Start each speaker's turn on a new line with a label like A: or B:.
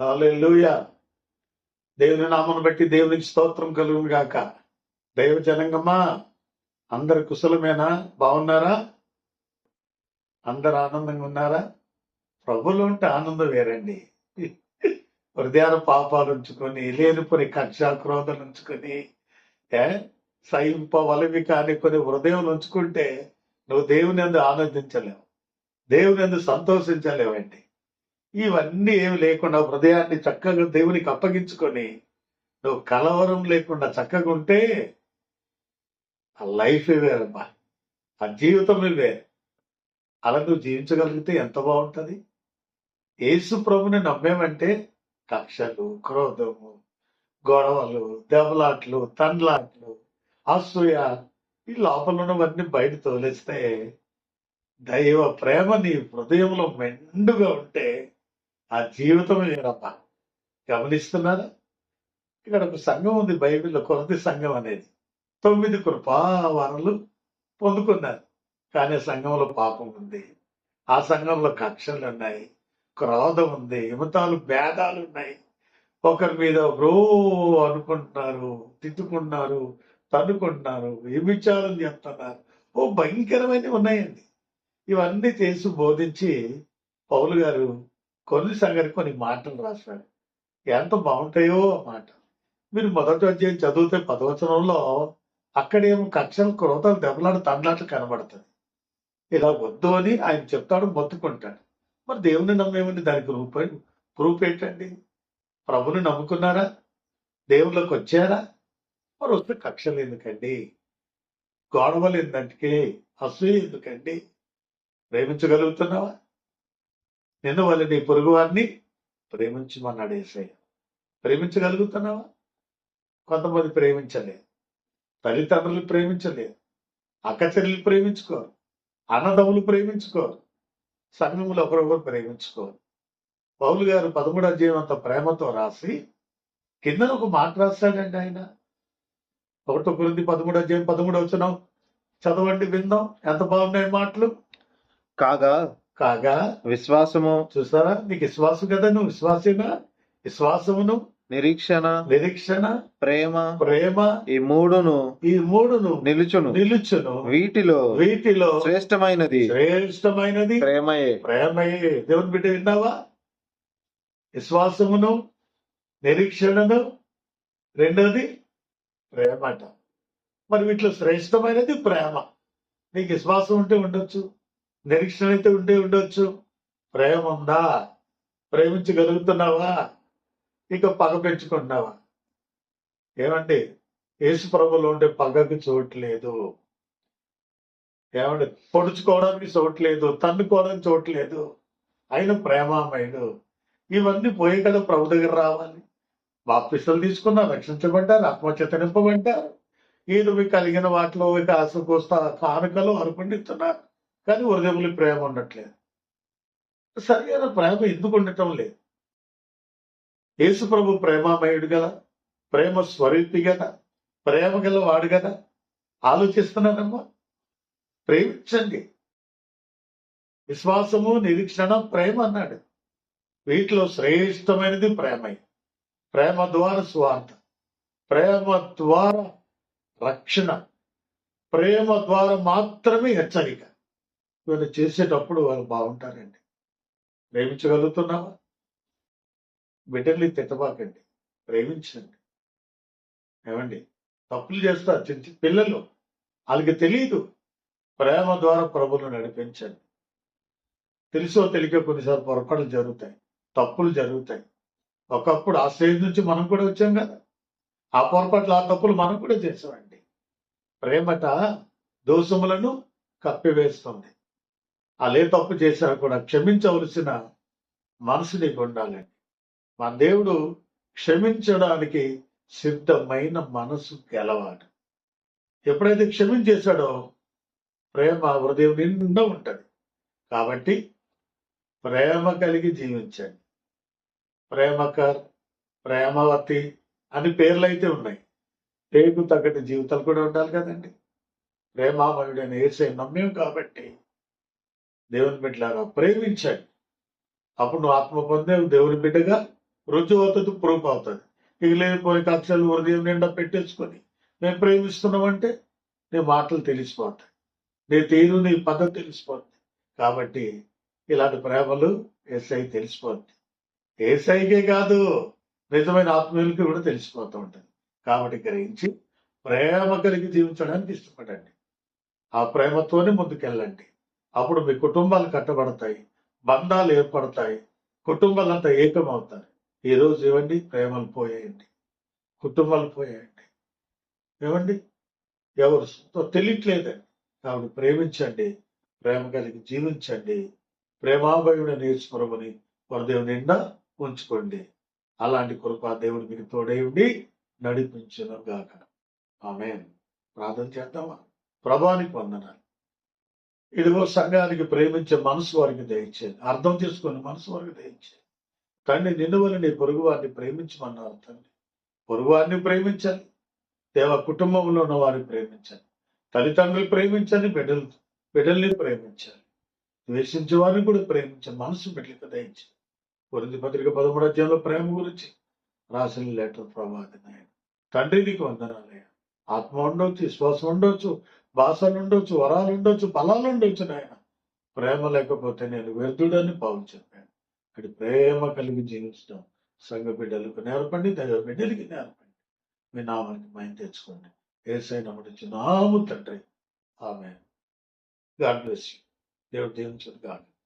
A: హల్లెలూయా. దేవుని నామను బట్టి దేవునికి స్తోత్రం కలుగును గాక. దైవ జనంగమ్మా అందరు కుశలమేనా? బాగున్నారా? అందరు ఆనందంగా ఉన్నారా? ప్రభులు ఉంటే ఆనందం వేరండి. హృదయాల పాపాలు ఉంచుకొని లేనిపోని కక్ష క్రోధలు ఉంచుకొని ఏ? సైంప వలవి కాని కొన్ని హృదయం ఉంచుకుంటే నువ్వు దేవుని ఎందు ఆనందించలేవు. దేవుని ఎందు సంతోషించలేవండి. ఇవన్నీ ఏమి లేకుండా హృదయాన్ని చక్కగా దేవునికి అప్పగించుకొని నువ్వు కలవరం లేకుండా చక్కగా ఉంటే ఆ లైఫ్ వేరమ్మా ఆ జీవితమే వేరు. అలా నువ్వు జీవించగలిగితే ఎంత బాగుంటుంది? యేసు ప్రభుని నమ్మేమంటే కక్షలు క్రోధము గొడవలు దెబ్బలాట్లు తండ్లాట్లు అసూయ ఈ లోపల ఉన్నవన్నీ బయట తోలేస్తే దైవ ప్రేమ నీ హృదయంలో మెండుగా ఉంటే ఆ జీవితం వేరమ్మా గమనిస్తున్నారా? ఇక్కడ ఒక సంఘం ఉంది బైబిల్లో కొరది సంఘం అనేది. తొమ్మిది కృపావరలు పొందుకున్నారు. కానీ సంఘంలో పాపం ఉంది. ఆ సంఘంలో కక్షలు ఉన్నాయి. క్రోధం ఉంది. హిమతాలు భేదాలు ఉన్నాయి. ఒకరి మీద ఒకరో అనుకుంటున్నారు తిట్టుకుంటున్నారు తన్నుకుంటున్నారు విచారం చెప్తున్నారు ఓ భయంకరమైనవి ఉన్నాయండి. ఇవన్నీ చేసి బోధించి పౌలు గారు కొన్ని సంగతి కొన్ని మాటలు రాశాడు. ఎంత బాగుంటాయో ఆ మాట. మీరు మొదటి అధ్యాయం చదివితే పదవచనంలో అక్కడేమో కక్షలు క్రోధాలు దెబ్బలాడు తండ్లాట్లు కనబడుతుంది ఇలా వద్దు అని ఆయన చెప్తాడు మొత్తుకుంటాడు. మరి దేవుని నమ్మేమండి? దానికి రూప ప్రూఫ్ ఏంటండి? ప్రభుని నమ్ముకున్నారా? దేవుళ్ళకి వచ్చారా? మరి వస్తే కక్షలు ఎందుకండి? గొడవలు ఎందుకంటే అసూయ ఎందుకండి? ప్రేమించగలుగుతున్నావా? నిన్న వల్ల నీ పొరుగు వారిని ప్రేమించమన్నాడు ఏసయ్య. ప్రేమించగలుగుతున్నావా? కొంతమంది ప్రేమించలేదు తల్లిదండ్రులు ప్రేమించలేదు అక్క చెల్లెలు ప్రేమించుకోరు. అన్నదమ్ములు ప్రేమించుకోరు. సంఘములు ఒకరొకరు ప్రేమించుకోరు. పౌలు గారు పదమూడు అధ్యాయం అంత ప్రేమతో రాసి కింద ఒక మాట రాస్తాడండి ఆయన. ఒకటో గురించి పదమూడు అధ్యాయం పదమూడు వచ్చినాం చదవండి విందాం. ఎంత బాగున్నాయి మాటలు?
B: కాగా
A: కాగా
B: విశ్వాసము
A: చూసారా నీకు విశ్వాసం కదా నువ్వు? విశ్వాసేనా? విశ్వాసమును?
B: నిరీక్షణ
A: నిరీక్షణ
B: ప్రేమ
A: ప్రేమ
B: ఈ మూడును
A: ఈ మూడును
B: నిలుచును.
A: నిలుచును.
B: వీటిలో
A: వీటిలో
B: శ్రేష్టమైనది
A: శ్రేష్టమైనది
B: ప్రేమయే.
A: ప్రేమయే. దేవుని బిడ్డ విన్నావా? విశ్వాసమును నిరీక్షణను రెండోది ప్రేమట మరి వీటిలో శ్రేష్టమైనది ప్రేమ. నీకు విశ్వాసం ఉంటే ఉండొచ్చు. నిరీక్షణ అయితే ఉండే ఉండొచ్చు. ప్రేమ ఉందా ప్రేమించగలుగుతున్నావా? ఇక పగ పెంచుకుంటున్నావా? ఏమండి యేసు ప్రభులో ఉండే పగకి చోట్లేదు ఏమండి పొడుచుకోవడానికి చూడట్లేదు తన్నుకోవడానికి చూడట్లేదు ఆయన ప్రేమామయుడు. ఇవన్నీ పోయి కదా ప్రభు దగ్గర రావాలి. బాప్తిస్తులు తీసుకున్నా రక్షించబడ్డారు ఆత్మచేతనింపబడ్డారు నింపబడ్డారు మీకు కలిగిన వాటిలో ఇక ఆశ కోస్తా కానుకలు అనుకుంటున్నారు కానీ హృదయములు ప్రేమ ఉండట్లేదు. సరిగా ప్రేమ ఎందుకు ఉండటం లేదు? యేసుప్రభు ప్రేమామయుడు కదా ప్రేమ స్వరూపి కదా ప్రేమ గల వాడు కదా. ఆలోచిస్తున్నారమ్మా? ప్రేమించండి. విశ్వాసము నిరీక్షణ ప్రేమ అన్నాడు. వీటిలో శ్రేష్టమైనది ప్రేమ. ప్రేమ ద్వారా స్వార్థ. ప్రేమ ద్వారా రక్షణ. ప్రేమ ద్వారా మాత్రమే హెచ్చరిక. వీళ్ళు చేసేటప్పుడు వాళ్ళు బాగుంటారండి. ప్రేమించగలుగుతున్నావా బిడ్డల్ని తిట్టబాకండి. ప్రేమించండి. ఏమండి? తప్పులు చేస్తారు. చిన్న చిన్న పిల్లలు. వాళ్ళకి తెలియదు ప్రేమ ద్వారా ప్రభులు నడిపించండి. తెలుసో తెలియక కొన్నిసార్లు పొరపాట్లు జరుగుతాయి. తప్పులు జరుగుతాయి. ఒకప్పుడు ఆ స్టేజ్ నుంచి మనం కూడా వచ్చాం కదా. ఆ పొరపాట్లు ఆ తప్పులు మనం కూడా చేసామండి. ప్రేమట దోషములను కప్పివేస్తుంది. అలే తప్పు చేసినా కూడా క్షమించవలసిన మనసు నీకు ఉండాలండి మన దేవుడు క్షమించడానికి సిద్ధమైన మనసు గెలవాడు. ఎప్పుడైతే క్షమించేశాడో ప్రేమ హృదయం నిండా ఉంటుంది. కాబట్టి ప్రేమ కలిగి జీవించండి. ప్రేమకర్ ప్రేమవతి అని పేర్లు అయితే ఉన్నాయి. పేరుకు తగ్గట్టు జీవితాలు కూడా ఉండాలి కదండి. ప్రేమామయుడైన ఏసై నమ్మేం కాబట్టి దేవుని బిడ్డలారా ప్రేమించండి. అప్పుడు నువ్వు ఆత్మ పొందే దేవుని బిడ్డగా రుజువు అవుతుంది ప్రూఫ్ అవుతుంది ఇక లేనిపోయిన కక్షలు హృదయం నిండా పెట్టేసుకొని మేము ప్రేమిస్తున్నామంటే నీ మాటలు తెలిసిపోతాయి. నీ తీరు నీ పద్ధతి తెలిసిపోతుంది. కాబట్టి ఇలాంటి ప్రేమలు ఏసై తెలిసిపోతుంది. ఏసైకే కాదు నిజమైన ఆత్మీయులకి కూడా తెలిసిపోతూ ఉంటుంది. కాబట్టి గ్రహించి ప్రేమ కలిగి జీవించడానికి ఇష్టపడండి. ఆ ప్రేమతోనే ముందుకెళ్ళండి. అప్పుడు మీ కుటుంబాలు కట్టబడతాయి బంధాలు ఏర్పడతాయి కుటుంబాలంతా ఏకమవుతారు. ఈ రోజు ప్రేమలు పోయాయండి. కుటుంబాలు పోయాయండి. ఏమండి? ఎవరు తెలియట్లేదండి కాబట్టి ప్రేమించండి ప్రేమ కలిగి జీవించండి ప్రేమాభయుడు నేర్చుకోమని హృదయం నిండా ఉంచుకోండి. అలాంటి కృప దేవుడు మీకు తోడై ఉండి నడిపించును గాక. ఆమె ప్రార్థన చేద్దామా? ప్రభానికి వందనాలు. ఇదిగో సంఘానికి ప్రేమించే మనసు వారికి దయచేయండి. అర్థం చేసుకుని మనసు వారికి దయచేయండి. తండ్రి నిన్ను వల్ల నీ పొరుగు వారిని ప్రేమించమన్నారు తండ్రి. పొరుగు వారిని ప్రేమించాలి దేవ కుటుంబంలో ఉన్న వారిని ప్రేమించాలి తల్లిదండ్రులు ప్రేమించాలి బిడ్డలు బిడ్డల్ని ప్రేమించాలి ద్వేషించే వారిని కూడా ప్రేమించాలి మనసు బిడ్డలకు దయచేయండి. కొరింది పత్రిక పదమూడు అధ్యాయంలో ప్రేమ గురించి రాసిన లెటర్ ప్రభాతి నాయన. తండ్రి నీకు వందనాలయ్యా ఆత్మ ఉండొచ్చు విశ్వాసం ఉండొచ్చు బాసలు ఉండొచ్చు వరాలు ఉండొచ్చు బలాలు ఉండొచ్చు నాయన. ప్రేమ లేకపోతే నేను వ్యర్థుడని పావులు చెప్పాను. ఇక్కడ ప్రేమ కలిగి జీవించడం సంఘ బిడ్డలకు నేర్పండి దైవ బిడ్డలకి నేర్పండి. మీ నామానికి మైండ్ తెచ్చుకోండి. ఏసై నమ్మడించి నాము తండ్రి. ఆమె గాడ్ బ్లెస్ యూ. దేవుడు దీవించదు గాడ్